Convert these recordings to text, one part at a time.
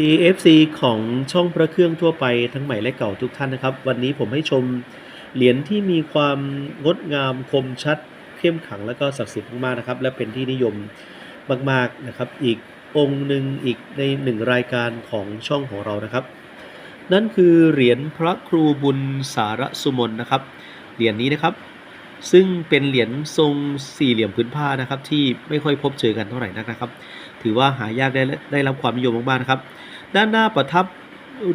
DFC ของช่องพระเครื่องทั่วไปทั้งใหม่และเก่าทุกท่านนะครับ วันนี้ผมให้ชมเหรียญที่มีความงดงามคมชัด เข้มขังและก็ศักดิ์สิทธิ์มากๆนะครับ และเป็นที่นิยมมากๆนะครับ อีกองค์หนึ่งอีกในหนึ่งรายการของช่องของเรานะครับ นั่นคือเหรียญพระครูบุญสารสุมนนะครับ เหรียญนี้นะครับ ซึ่งเป็นเหรียญทรงสี่เหลี่ยมพื้นผ้านะครับ ที่ไม่ค่อยพบเจอกันเท่าไหร่นักนะครับ ถือว่าหายากได้ได้รับความนิยมมากๆนะครับ ด้านหน้าประทับ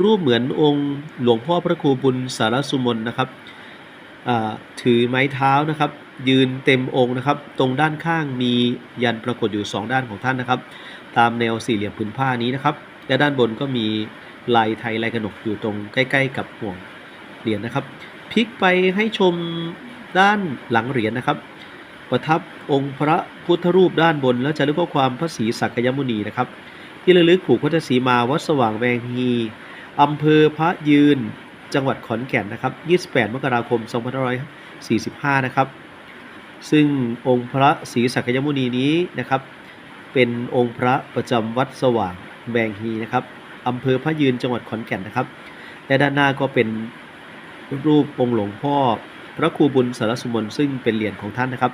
รูปเหมือนองค์หลวงพ่อพระครูบุญสารสุมนนะครับถือไม้เท้านะครับ ยืนเต็มองค์นะครับ ตรงด้านข้างมียันปรากฏอยู่ 2 ด้านของท่านนะครับ ตามแนวสี่เหลี่ยมผืนผ้านี้นะครับ และด้านบนก็มีลายไทยลายกระหนกอยู่ตรงใกล้ ๆ กับห่วงเหรียญนะครับพลิกไปให้ชมด้านหลังเหรียญนะครับ ประทับองค์พระพุทธรูปด้านบน และจะลึกข้อความพระศรีสักยมุนีนะครับ ที่ระลึกผูกพุทธศีมาวัดสว่างแวงฮีอำเภอพระยืนจังหวัดขอนแก่นนะครับ 28 มกราคม 2545 นะครับ ซึ่งองค์พระศรีสักยมุนีนี้นะครับ เป็นองค์พระประจำวัดสว่างแวงฮีนะครับอำเภอพระยืนจังหวัดขอนแก่นนะครับ และด้านหน้าก็เป็นรูปองค์หลวงพ่อ พระครูบุญสารสุมนซึ่งเป็นเหรียญของท่านนะครับ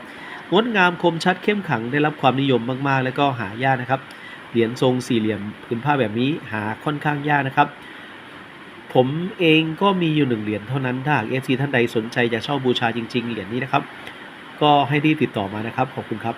งดงามคมชัดเข้มขังได้รับความนิยมมาก ๆ และก็หายากนะครับ เหรียญทรงสี่เหลี่ยมผืนผ้าแบบนี้หาค่อนข้างยากนะครับ ผมเองก็มีอยู่หนึ่งเหรียญเท่านั้นถ้าหากเอฟซีท่านใดสนใจจะเช่าบูชาจริง ๆ เหรียญนี้นะครับ ก็ให้รีบติดต่อมานะครับ ขอบคุณครับ